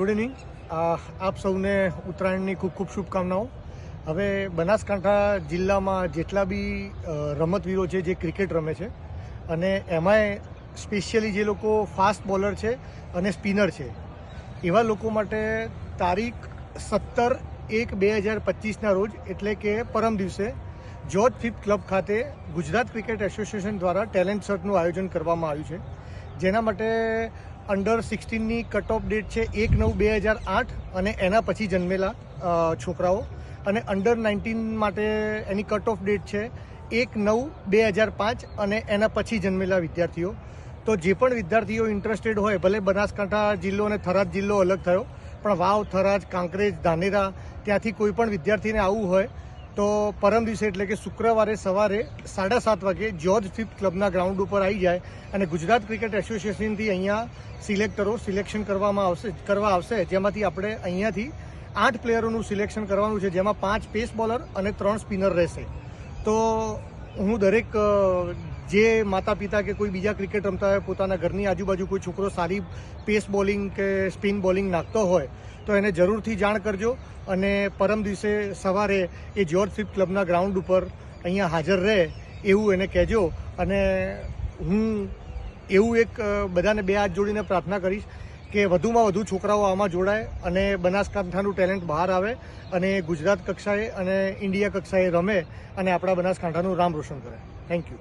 Good evening આપ સૌને ઉત્તરાયણની ખૂબ ખૂબ શુભકામનાઓ. હવે બનાસકાંઠા જિલ્લામાં જેટલા બી રમતવીરો છે જે ક્રિકેટ રમે છે અને એમાંય સ્પેશિયલી જે લોકો ફાસ્ટ બોલર છે અને સ્પિનર છે, એવા લોકો માટે તારીખ સત્તર એક બે હજાર પચીસના રોજ, એટલે કે પરમ દિવસે જોર્જ ફિફ ક્લબ ખાતે ગુજરાત ક્રિકેટ એસોસિએશન દ્વારા ટેલેન્ટ સર્ચનું આયોજન કરવામાં આવ્યું છે. જેના માટે અંડર સિક્સટીનની કટ ઓફ ડેટ છે એક નવ બે હજાર આઠ અને એના પછી જન્મેલા છોકરાઓ. અને અંડર નાઇન્ટીન માટે એની કટ ઓફ ડેટ છે એક નવ બે હજાર પાંચ અને એના પછી જન્મેલા વિદ્યાર્થીઓ. તો જે પણ વિદ્યાર્થીઓ ઇન્ટરેસ્ટેડ હોય, ભલે બનાસકાંઠા જિલ્લો અને થરાદ જિલ્લો અલગ થયો, પણ વાવ, થરાદ, કાંકરેજ, ધાનેરા, ત્યાંથી કોઈ પણ વિદ્યાર્થીને આવવું હોય તો પરમ દિવસે એટલે કે શુક્રવારે સવારે સાડા સાત વાગે જ્યોર્જ ફિફ્થ ક્લબના ગ્રાઉન્ડ ઉપર આવી જાય અને ગુજરાત ક્રિકેટ એસોસિએશનથી અહીંયા સિલેક્ટરો સિલેક્શન કરવામાં આવશે, કરવા આવશે. જેમાંથી આપણે અહીંયાથી આઠ પ્લેયરોનું સિલેક્શન કરવાનું છે, જેમાં પાંચ પેસ બોલર અને ત્રણ સ્પિનર રહેશે. તો હું દરેક જે માતા પિતા કે કોઈ બીજા ક્રિકેટ રમતા હોય, પોતાના ઘરની આજુબાજુ કોઈ છોકરો સારી પેસ બોલિંગ કે સ્પિન બોલિંગ નાખતો હોય, તો એને જરૂરથી જાણ કરજો અને પરમ દિવસે સવારે એ જ્યોર્જ ફિફ્થ ક્લબના ગ્રાઉન્ડ ઉપર અહીંયા હાજર રહે એવું એને કહેજો અને હું એવું એક બધાને બે હાથ જોડીને પ્રાર્થના કરીશ કે વધુમાં વધુ છોકરાઓ આમાં જોડાય અને બનાસકાંઠાનું ટેલેન્ટ બહાર આવે અને ગુજરાત કક્ષાએ અને ઇન્ડિયા કક્ષાએ રમે અને આપણા બનાસકાંઠાનું રામ રોશન કરે. Thank you